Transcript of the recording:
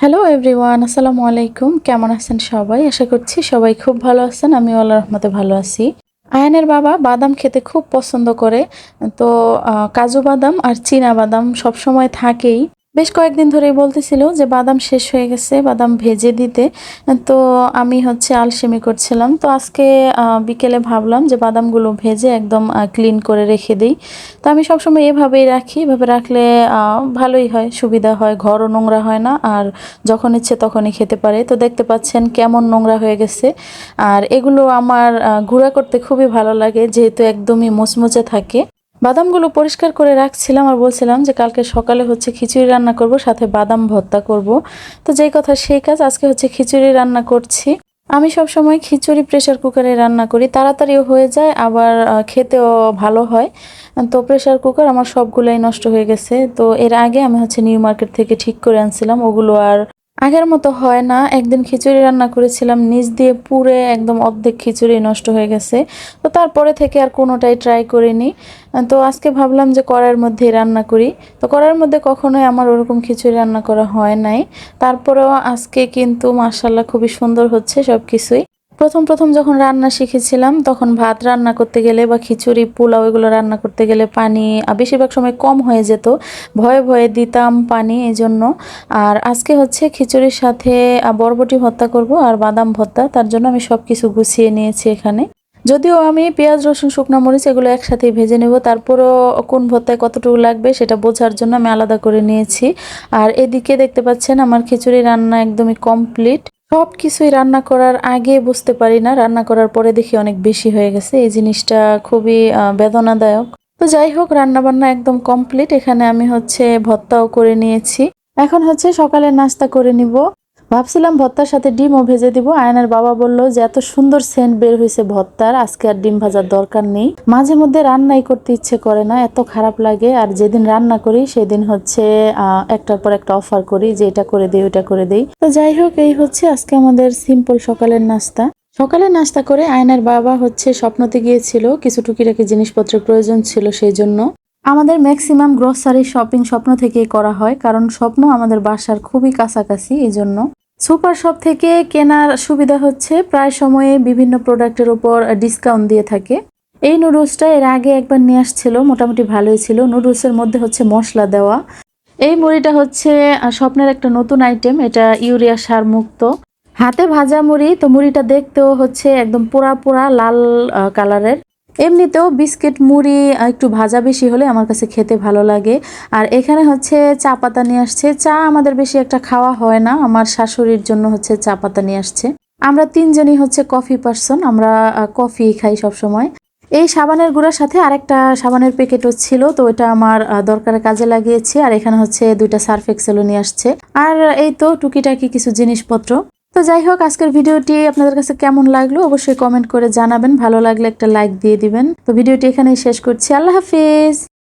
Hello everyone আসসালামু আলাইকুম কেমন আছেন সবাই? আশা করছি সবাই খুব ভালো আছেন। আমি আল্লাহ রহমতে ভালো আছি। আয়নের বাবা বাদাম খেতে খুব পছন্দ করে। তো কাজু বাদাম আর চীনা বাদাম সবসময় থাকেই। বেশ কয়েকদিন ধরেই বলতেছিল যে বাদাম শেষ হয়ে গেছে, বাদাম ভেজে দিতে। তো আমি হচ্ছে আলসেমি করছিলাম। তো আজকে বিকেলে ভাবলাম যে বাদামগুলো ভেজে একদম ক্লিন করে রেখে দিই। তো আমি সবসময় এভাবেই রাখি। এভাবে রাখলে ভালোই হয়, সুবিধা হয়। ঘরও নোংরা হয় না, আর যখন ইচ্ছে তখনই খেতে পারে। তো দেখতে পাচ্ছেন কেমন নোংরা হয়ে গেছে। আর এগুলো আমার গুঁড়া করতে খুবই ভালো লাগে, যেহেতু একদমই মুচমুচে থাকে। বাদামগুলো পরিষ্কার করে রাখছিলাম আর বলছিলাম যে কালকে সকালে হচ্ছে খিচুড়ি রান্না করব, সাথে বাদাম ভর্তা করব। তো যেই কথা সেই কাজ, আজকে হচ্ছে খিচুড়ি রান্না করছি। আমি সব সময় খিচুড়ি প্রেসার কুকারে রান্না করি। তাড়াতাড়িও হয়ে যায়, আবার খেতেও ভালো হয়। তো প্রেশার কুকার আমার সবগুলোই নষ্ট হয়ে গেছে। তো এর আগে আমি হচ্ছে নিউ মার্কেট থেকে ঠিক করে আনছিলাম। ওগুলো আর আগের মতো হয় না। একদিন খিচুড়ি রান্না করেছিলাম নিজ দিয়ে পুরে একদম অর্ধেক খিচুড়ি নষ্ট হয়ে গেছে। তো তারপরে থেকে আর কোনোটাই ট্রাই করিনি। তো আজকে ভাবলাম যে করার মধ্যে রান্না করি। তো করার মধ্যে কখনোই আমার ওরকম খিচুড়ি রান্না করা হয় নাই। তারপরেও আজকে কিন্তু মার্শাল্লাহ খুবই সুন্দর হচ্ছে সব কিছুই প্রথম প্রথম যখন রান্না শিখেছিলাম, তখন ভাত রান্না করতে গেলে বা খিচুড়ি, পোলাও এগুলো রান্না করতে গেলে পানি বেশিরভাগ সময় কম হয়ে যেত। ভয়ে ভয়ে দিতাম পানি এই জন্য আর আজকে হচ্ছে খিচুড়ির সাথে বরবটি ভর্তা করব আর বাদাম ভর্তা। তার জন্য আমি সব কিছু গুছিয়ে নিয়েছি এখানে। যদিও আমি পেঁয়াজ, রসুন, শুকনো মরিচ এগুলো একসাথে ভেজে নেব। তারপরও কোন ভর্তায় কতটুকু লাগবে সেটা বোঝার জন্য আমি আলাদা করে নিয়েছি। আর এদিকে দেখতে পাচ্ছেন আমার খিচুড়ি রান্না একদমই কমপ্লিট সব কিছুই রান্না করার আগে বুঝতে পারি না, রান্না করার পরে দেখি অনেক বেশি হয়ে গেছে। এই জিনিসটা খুবই বেদনাদায়ক। তো যাই হোক রান্না বান্না একদম কমপ্লিট। এখানে আমি হচ্ছে ভত্তাও করে নিয়েছি। এখন হচ্ছে সকালে নাস্তা করে নিব। ভাবছিলাম ভর্তার সাথে ডিমও ভেজে দিব। আয়নার বাবা বলল যে, এত সুন্দর সেন্ট বের হয়েছে ভর্তার আজকে আর ডিম ভাজার দরকার নেই। মাঝে মধ্যে রান্নাই করতে ইচ্ছে করে না, এত খারাপ লাগে। আর যেদিন রান্না করি, সেদিন হচ্ছে একটার পর একটা অফার করি যে, এটা করে দিই ওটা করে দিই। তো যাই হোক, এই হচ্ছে আজকে আমাদের সিম্পল সকালের নাস্তা। সকালে নাস্তা করে আয়নার বাবা হচ্ছে স্বপ্নতে গিয়েছিল, কিছু টুকিটাকি জিনিসপত্রের প্রয়োজন ছিল সেই জন্য। আমাদের ম্যাক্সিমাম গ্রোসারি শপিং স্বপ্ন থেকেই করা হয়, কারণ স্বপ্ন আমাদের বাসার খুবই কাছাকাছি, এই জন্য। সুপার শপ থেকে কেনার সুবিধা হচ্ছে, প্রায় সময়ে বিভিন্ন প্রোডাক্টের উপর ডিসকাউন্ট দিয়ে থাকে। এই নুডলসটা এর আগে একবার নিয়ে আসছিল, মোটামুটি ভালোই ছিল। নুডলসের মধ্যে হচ্ছে মশলা দেওয়া। এই মুড়িটা হচ্ছে স্বপ্নের একটা নতুন আইটেম, এটা ইউরিয়া সার মুক্ত হাতে ভাজা মুড়ি, তো মুড়িটা দেখতেও হচ্ছে একদম পোড়া পোড়া লাল কালারের। এমনিতেও বিস্কিট, মুড়ি একটু ভাজা বেশি হলে আমার কাছে খেতে ভালো লাগে। আর এখানে হচ্ছে চা পাতা নিয়ে আসছে। চা আমাদের বেশি একটা খাওয়া হয় না, আমার শাশুড়ির জন্য হচ্ছে চা পাতা নিয়ে আসছে। আমরা তিনজনই হচ্ছে কফি পার্সন, আমরা কফি খাই সব সময় এই সাবানের গুঁড়ার সাথে আরেকটা সাবানের প্যাকেটও ছিল, তো এটা আমার দরকারে কাজে লাগিয়েছি। আর এখানে হচ্ছে দুইটা সার্ফ এক্সেলও নিয়ে আসছে। আর এই তো টুকিটাকি কিছু জিনিসপত্র। তো যাই হোক, আজকের ভিডিওটি আপনাদের কাছে কেমন লাগল অবশ্যই কমেন্ট করে জানাবেন। ভালো লাগলে একটা লাইক দিয়ে দিবেন। তো ভিডিওটি এখানেই শেষ করছি। আল্লাহ হাফিজ।